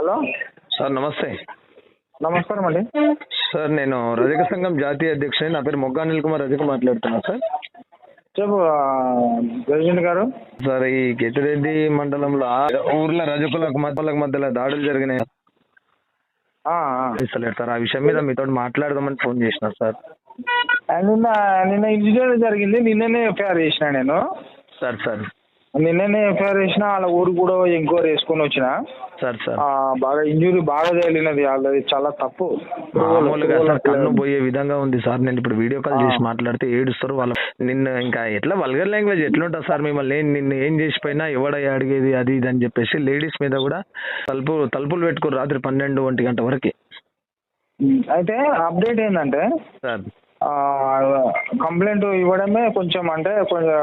Hello? Sir నమస్తే. నమస్కారం అండి. సార్ నేను రజక సంఘం జాతీయ అధ్యక్షుని. నా పేరు మొగ్గా అనిల్ కుమార్ రజక మాట్లాడుతున్నా సార్. చెప్పు గజేంద్ర గారు. సార్ ఈ కెతిరెడ్డి మండలంలో ఊర్లో రజకులకు మధ్యలకు మధ్యలో దాడులు జరిగినాయి. సార్ ఆ విషయం మీద మీతో మాట్లాడదామని ఫోన్ చేసిన సార్. నిన్న నిన్న ఇన్సిడెంట్ జరిగింది. నిన్ననే ఎఫ్ఐఆర్ చేసిన నేను. Sir sir. నిన్ననే ఎఫ్ఐఆర్ చేసిన వాళ్ళ ఊరు కూడా ఎంక్వైరీ వేసుకొని వచ్చిన. బాగా ఇంజురీ బాగా తగిలినది వాళ్ళది చాలా తప్పు. మామూలుగా సార్ కన్ను పోయే విధంగా ఉంది సార్. నేను ఇప్పుడు వీడియో కాల్ చేసి మాట్లాడితే ఏడుస్తారు వాళ్ళ నిన్న ఇంకా ఎట్లా వల్గర్ లాంగ్వేజ్ ఎట్లుంటుంది సార్ మిమ్మల్ని? నిన్ను ఏం చేసిపోయినా ఎవడయ్యా అడిగేది అది ఇది అని చెప్పేసి లేడీస్ మీద కూడా తలుపు తలుపులు పెట్టుకోరు రాత్రి పన్నెండు ఒంటి గంట వరకు. అయితే అప్డేట్ ఏంటంటే సార్. కంప్లైంట్ ఇవ్వడమే కొంచెం అంటే కొంచెం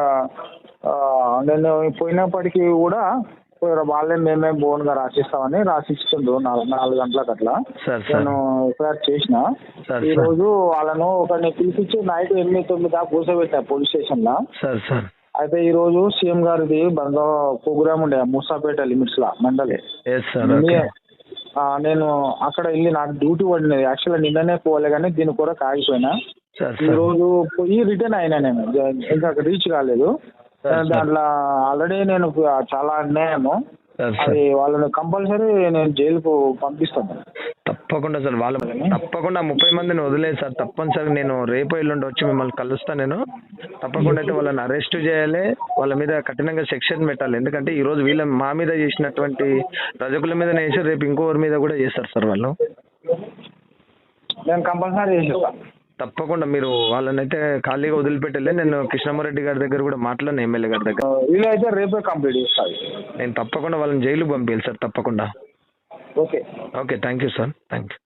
నేను పోయినప్పటికీ కూడా వాళ్ళే మేమే బోన్గా రాసిస్తామని రాసిస్తుండ్రు. నాలుగు నాలుగు గంటలకు అట్లా. నేను ఎఫ్ఐఆర్ చేసిన. ఈ రోజు వాళ్ళను ఒకరిని పిలిపించి నైట్ ఎనిమిది తొమ్మిది దాకా కూర్చోబెట్టా పోలీస్ స్టేషన్లో అయితే ఈ రోజు సీఎం గారిది బంగా ప్రోగ్రామ్ ఉండే మూసాపేట లిమిట్స్ లా మండలి నేను అక్కడ వెళ్ళి నాకు డ్యూటీ పడినది. యాక్చువల్గా నిన్ననే పోలే కానీ దీని కొరకు ఆగిపోయినా. సార్. ఈ రోజు పోయి రిటర్న్ అయినా నేను. ఇంకా రీచ్ కాలేదు. దాంట్లో ఆల్రెడీ నేను చాలా అన్యాయము. అది వాళ్ళని కంపల్సరీ నేను జైలుకు పంపిస్తాను. తప్పకుండా సార్ వాళ్ళ తప్పకుండా ముప్పై మందిని వదిలేదు సార్ తప్పనిసరిగా నేను రేపు ఎల్లుండి వచ్చి మిమ్మల్ని కలుస్తాను నేను. తప్పకుండా అయితే వాళ్ళని అరెస్ట్ చేయాలి వాళ్ళ మీద కఠినంగా సెక్షన్ పెట్టాలి. ఎందుకంటే ఈ రోజు వీళ్ళ మా మీద చేసినటువంటి రజకుల మీద వేసి రేపు ఇంకోరి మీద కూడా చేస్తారు సార్ వాళ్ళు. నేను కంపల్సరీ చేసేస్తాను తప్పకుండా మీరు వాళ్ళని అయితే ఖాళీగా వదిలిపెట్టలే. నేను కృష్ణమారెడ్డి గారి దగ్గర కూడా మాట్లాడిన ఎమ్మెల్యే గారి దగ్గర. వీలైతే రేపే కంప్లీట్ చేస్తాను నేను తప్పకుండా వాళ్ళని జైలుకి పంపించాలి సార్ తప్పకుండా. Okay. Okay thank you sir thank you